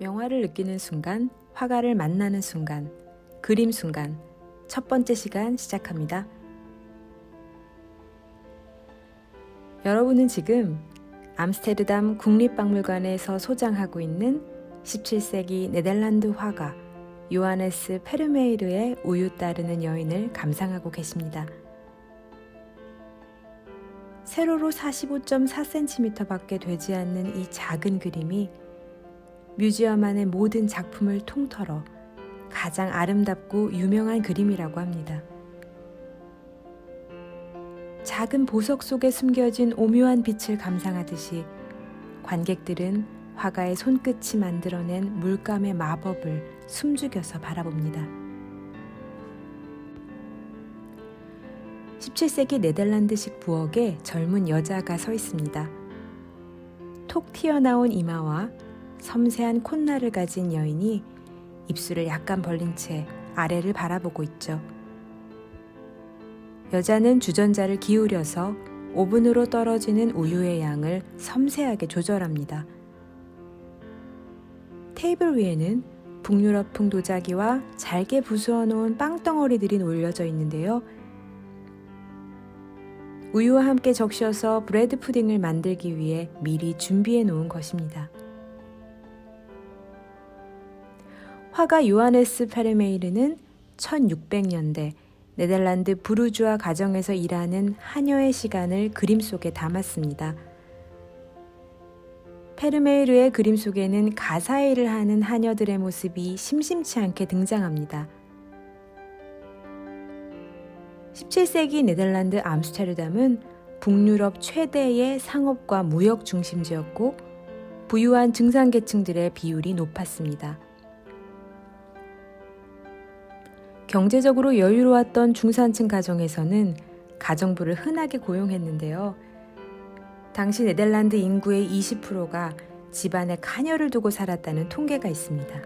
명화를 느끼는 순간, 화가를 만나는 순간, 그림 순간, 첫 번째 시간 시작합니다. 여러분은 지금 암스테르담 국립박물관에서 소장하고 있는 17세기 네덜란드 화가 요하네스 페르메이르의 우유 따르는 여인을 감상하고 계십니다. 세로로 45.4cm 밖에 되지 않는 이 작은 그림이 뮤지엄 안의 모든 작품을 통틀어 가장 아름답고 유명한 그림이라고 합니다. 작은 보석 속에 숨겨진 오묘한 빛을 감상하듯이 관객들은 화가의 손끝이 만들어낸 물감의 마법을 숨죽여서 바라봅니다. 17세기 네덜란드식 부엌에 젊은 여자가 서 있습니다. 톡 튀어나온 이마와 섬세한 콧날을 가진 여인이 입술을 약간 벌린 채 아래를 바라보고 있죠. 여자는 주전자를 기울여서 오븐으로 떨어지는 우유의 양을 섬세하게 조절합니다. 테이블 위에는 북유럽풍 도자기와 잘게 부수어 놓은 빵덩어리들이 올려져 있는데요. 우유와 함께 적셔서 브레드 푸딩을 만들기 위해 미리 준비해 놓은 것입니다. 화가 요하네스 페르메이르는 1600년대 네덜란드 부르주아 가정에서 일하는 하녀의 시간을 그림 속에 담았습니다. 페르메이르의 그림 속에는 가사 일을 하는 하녀들의 모습이 심심치 않게 등장합니다. 17세기 네덜란드 암스테르담은 북유럽 최대의 상업과 무역 중심지였고 부유한 중산계층들의 비율이 높았습니다. 경제적으로 여유로웠던 중산층 가정에서는 가정부를 흔하게 고용했는데요. 당시 네덜란드 인구의 20%가 집안에 카녀를 두고 살았다는 통계가 있습니다.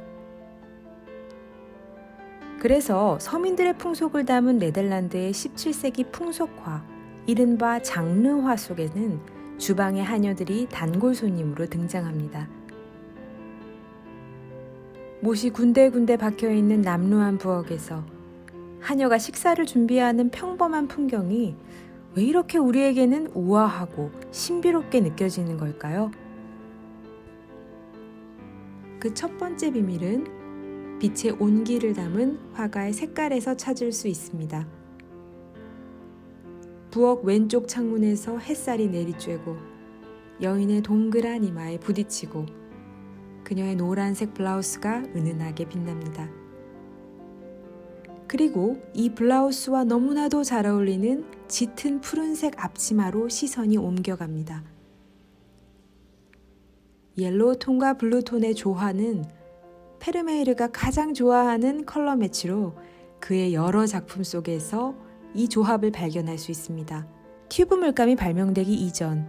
그래서 서민들의 풍속을 담은 네덜란드의 17세기 풍속화, 이른바 장르화 속에는 주방의 하녀들이 단골 손님으로 등장합니다. 못이 군데군데 박혀 있는 남루한 부엌에서 하녀가 식사를 준비하는 평범한 풍경이 왜 이렇게 우리에게는 우아하고 신비롭게 느껴지는 걸까요? 그 첫 번째 비밀은 빛의 온기를 담은 화가의 색깔에서 찾을 수 있습니다. 부엌 왼쪽 창문에서 햇살이 내리쬐고 여인의 동그란 이마에 부딪히고 그녀의 노란색 블라우스가 은은하게 빛납니다. 그리고 이 블라우스와 너무나도 잘 어울리는 짙은 푸른색 앞치마로 시선이 옮겨갑니다. 옐로우 톤과 블루 톤의 조화는 페르메이르가 가장 좋아하는 컬러 매치로 그의 여러 작품 속에서 이 조합을 발견할 수 있습니다. 튜브 물감이 발명되기 이전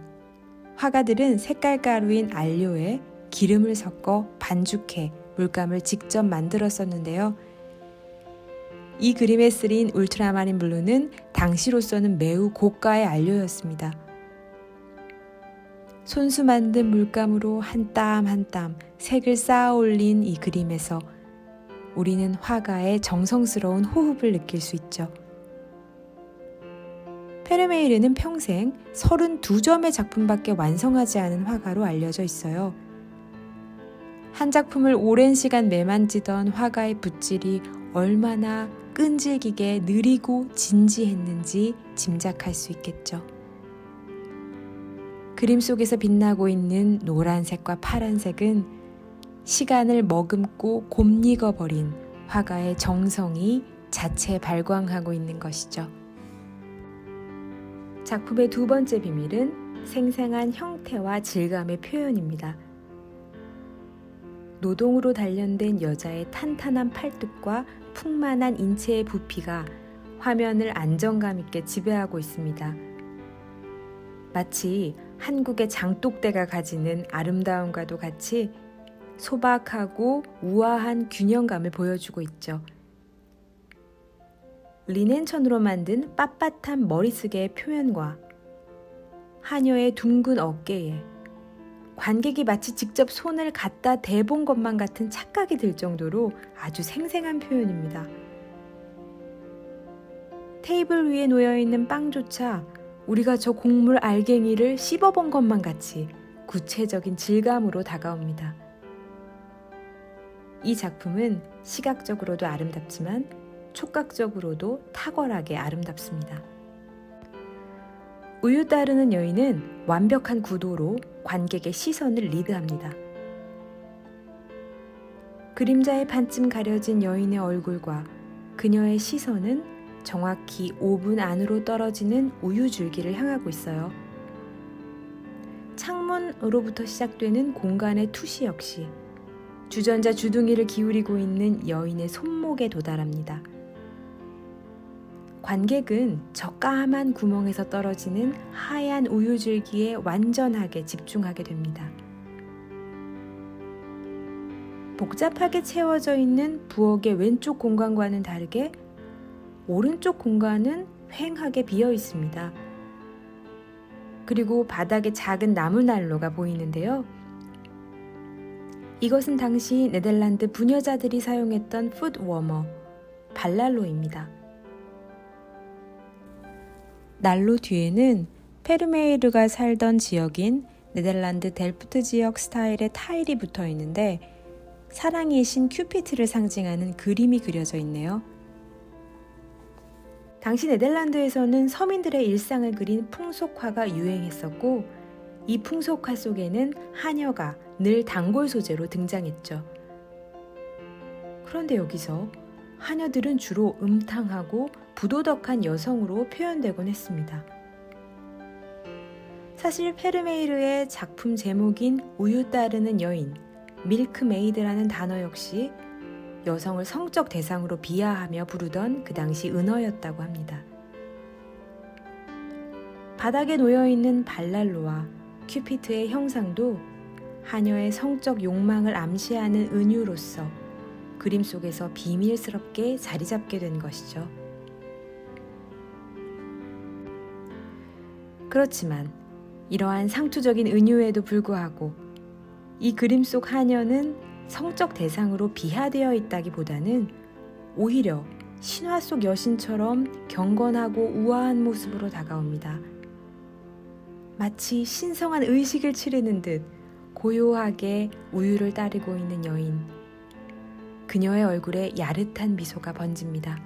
화가들은 색깔 가루인 알료에 기름을 섞어 반죽해 물감을 직접 만들었었는데요. 이 그림에 쓰인 울트라마린 블루는 당시로서는 매우 고가의 안료였습니다. 손수 만든 물감으로 한 땀 한 땀 색을 쌓아 올린 이 그림에서 우리는 화가의 정성스러운 호흡을 느낄 수 있죠. 페르메이르는 평생 32점의 작품밖에 완성하지 않은 화가로 알려져 있어요. 한 작품을 오랜 시간 매만지던 화가의 붓질이 얼마나 끈질기게 느리고 진지했는지 짐작할 수 있겠죠. 그림 속에서 빛나고 있는 노란색과 파란색은 시간을 머금고 곰익어 버린 화가의 정성이 자체 발광하고 있는 것이죠. 작품의 두 번째 비밀은 생생한 형태와 질감의 표현입니다. 노동으로 단련된 여자의 탄탄한 팔뚝과 풍만한 인체의 부피가 화면을 안정감 있게 지배하고 있습니다. 마치 한국의 장독대가 가지는 아름다움과도 같이 소박하고 우아한 균형감을 보여주고 있죠. 리넨천으로 만든 빳빳한 머리쓰개의 표면과 하녀의 둥근 어깨에 관객이 마치 직접 손을 갖다 대본 것만 같은 착각이 들 정도로 아주 생생한 표현입니다. 테이블 위에 놓여 있는 빵조차 우리가 저 곡물 알갱이를 씹어본 것만 같이 구체적인 질감으로 다가옵니다. 이 작품은 시각적으로도 아름답지만 촉각적으로도 탁월하게 아름답습니다. 우유 따르는 여인은 완벽한 구도로 관객의 시선을 리드합니다. 그림자에 반쯤 가려진 여인의 얼굴과 그녀의 시선은 정확히 5분 안으로 떨어지는 우유 줄기를 향하고 있어요. 창문으로부터 시작되는 공간의 투시 역시 주전자 주둥이를 기울이고 있는 여인의 손목에 도달합니다. 관객은 저 까만 구멍에서 떨어지는 하얀 우유 줄기에 완전하게 집중하게 됩니다. 복잡하게 채워져 있는 부엌의 왼쪽 공간과는 다르게 오른쪽 공간은 휑하게 비어 있습니다. 그리고 바닥에 작은 나무 난로가 보이는데요. 이것은 당시 네덜란드 부녀자들이 사용했던 푸드 워머, 발난로입니다. 난로 뒤에는 페르메이르가 살던 지역인 네덜란드 델프트 지역 스타일의 타일이 붙어 있는데 사랑의 신 큐피트를 상징하는 그림이 그려져 있네요. 당시 네덜란드에서는 서민들의 일상을 그린 풍속화가 유행했었고 이 풍속화 속에는 하녀가 늘 단골 소재로 등장했죠. 그런데 여기서 하녀들은 주로 음탕하고 부도덕한 여성으로 표현되곤 했습니다. 사실 페르메이르의 작품 제목인 우유 따르는 여인, 밀크메이드라는 단어 역시 여성을 성적 대상으로 비하하며 부르던 그 당시 은어였다고 합니다. 바닥에 놓여 있는 발랄로와 큐피트의 형상도 하녀의 성적 욕망을 암시하는 은유로서 그림 속에서 비밀스럽게 자리 잡게 된 것이죠. 그렇지만 이러한 상투적인 은유에도 불구하고 이 그림 속 하녀는 성적 대상으로 비하되어 있다기보다는 오히려 신화 속 여신처럼 경건하고 우아한 모습으로 다가옵니다. 마치 신성한 의식을 치르는 듯 고요하게 우유를 따르고 있는 여인. 그녀의 얼굴에 야릇한 미소가 번집니다.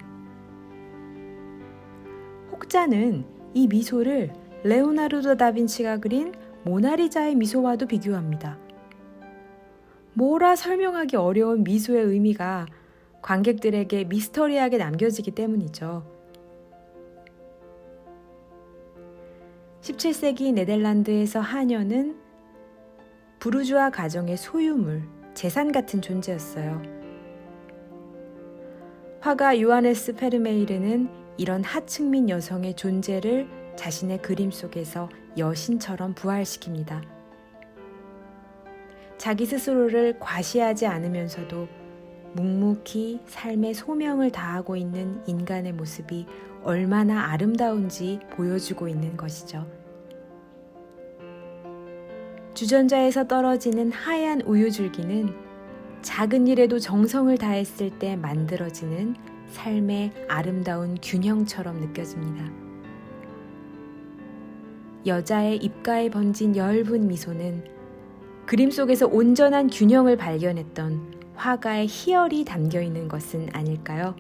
혹자는 이 미소를 레오나르도 다빈치가 그린 모나리자의 미소와도 비교합니다. 뭐라 설명하기 어려운 미소의 의미가 관객들에게 미스터리하게 남겨지기 때문이죠. 17세기 네덜란드에서 하녀는 부르주아 가정의 소유물, 재산 같은 존재였어요. 화가 요하네스 페르메이르는 이런 하층민 여성의 존재를 자신의 그림 속에서 여신처럼 부활시킵니다. 자기 스스로를 과시하지 않으면서도 묵묵히 삶의 소명을 다하고 있는 인간의 모습이 얼마나 아름다운지 보여주고 있는 것이죠. 주전자에서 떨어지는 하얀 우유줄기는 작은 일에도 정성을 다했을 때 만들어지는 삶의 아름다운 균형처럼 느껴집니다. 여자의 입가에 번진 엷은 미소는 그림 속에서 온전한 균형을 발견했던 화가의 희열이 담겨 있는 것은 아닐까요?